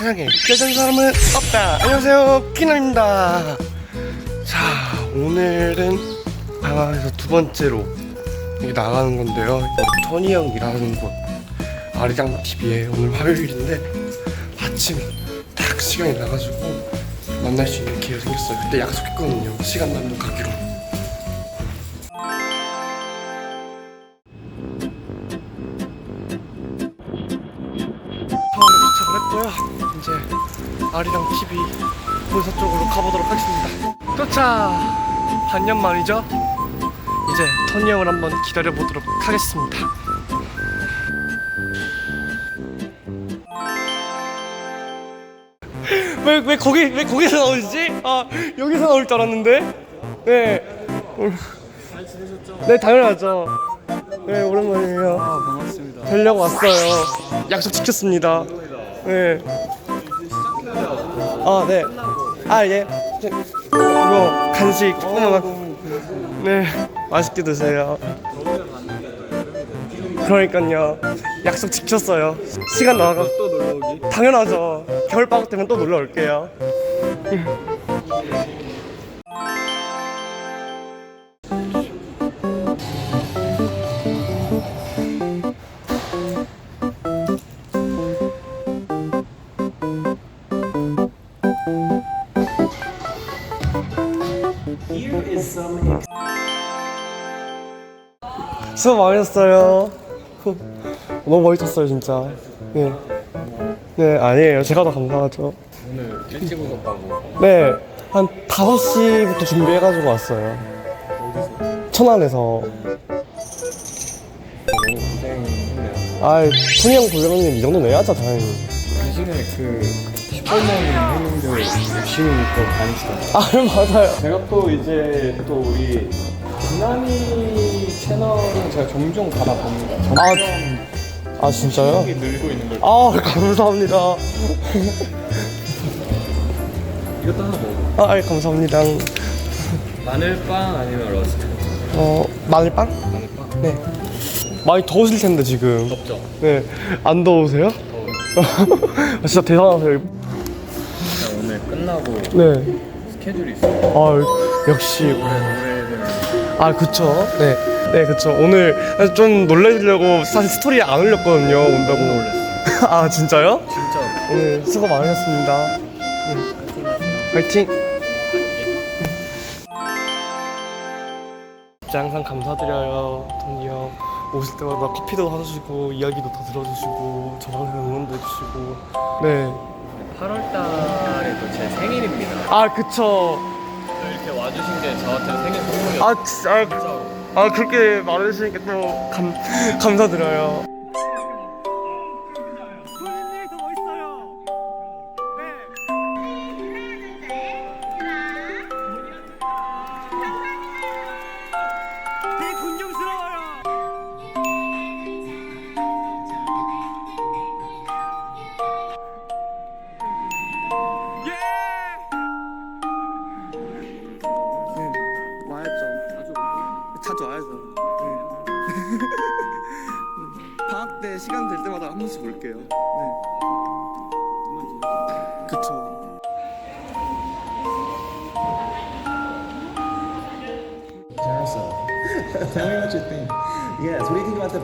세상에 깨진 사람은 없다. 안녕하세요, 키남입니다. 자, 오늘은 방학에서 두 번째로 여기 나가는 건데요. 토니 형이라는 곳 아리랑 TV에 오늘 화요일인데 아침 딱 시간이 나가지고 만날 수 있는 기회가 생겼어요. 그때 약속했거든요. 시간 나면 가기로. 서울에 도착을 했고요. 이제 아리랑 TV 본사 쪽으로 가보도록 하겠습니다. 도착! 반년 만이죠? 이제 토니 형을 한번 기다려 보도록 하겠습니다. 왜, 왜 거기, 왜 거기서 나오지? 아, 여기서 나올 줄 알았는데? 네. 잘 지내셨죠? 네, 당연하죠. 네, 오랜만이에요. 아 반갑습니다. 뵈려고 왔어요. 약속 지켰습니다. 네. 아, 네. 아, 예. 저, 이거 간식 조금만. 네. 맛있게 드세요. 그러니까요. 약속 지켰어요. 시간 나가. 또 놀러 오기? 당연하죠. 겨울 방학 되면 또 놀러 올게요. 수고 많으셨어요. 너무 멋있었어요, 진짜. 네. 네, 아니에요. 제가 더 감사하죠. 오늘 일찍 오셨다고. 네, 한 5시부터 준비해가지고 왔어요. 천안에서. 너무 고생했네요. 아, 토니 형 골뱅이님 이 정도 내야죠, 당연히. 그 시간에 그 슈퍼맨 형님들 열심히 믿고 다니시더라고요. 아, 맞아요. 제가 또 이제 또 우리 비나니 채널은 제가 종종 가다 봅니다. 아, 점점 아, 진짜요? 이 늘고 있는 걸. 아, 감사합니다. 이것도 하나 먹어. 아, 예, 감사합니다. 마늘빵 아니면 러스트? 어, 마늘빵? 마늘빵. 네. 많이 더우실 텐데, 지금. 덥죠? 네. 안 더우세요? 아, 진짜 대단하세요. 오늘 끝나고 네. 스케줄이 있어요. 아, 역시. 노래를 아 그쵸 네. 네 그쵸 오늘 좀 놀래주려고 사실 스토리에 안 올렸거든요 온다고 놀랐어요. 아 진짜요? 진짜 오늘 수고 많으셨습니다 네. 화이팅 진짜 항상 감사드려요 토니 형 오실 때마다 커피도 사주시고 이야기도 다 들어주시고 저랑 응원도 해주시고 네아 8월 달에 또 제 생일입니다. 아, 그쵸 이렇게 와주신 게 저한테 생일 선물이었어요. 아 진짜 아. 아 그렇게 말해주시니까 또 감, 감사드려요 방학 때 시간 될 때마다 한 번씩 올게요. 네. 그쵸. Carousel. Tell me what you think. Yes, what do you think about the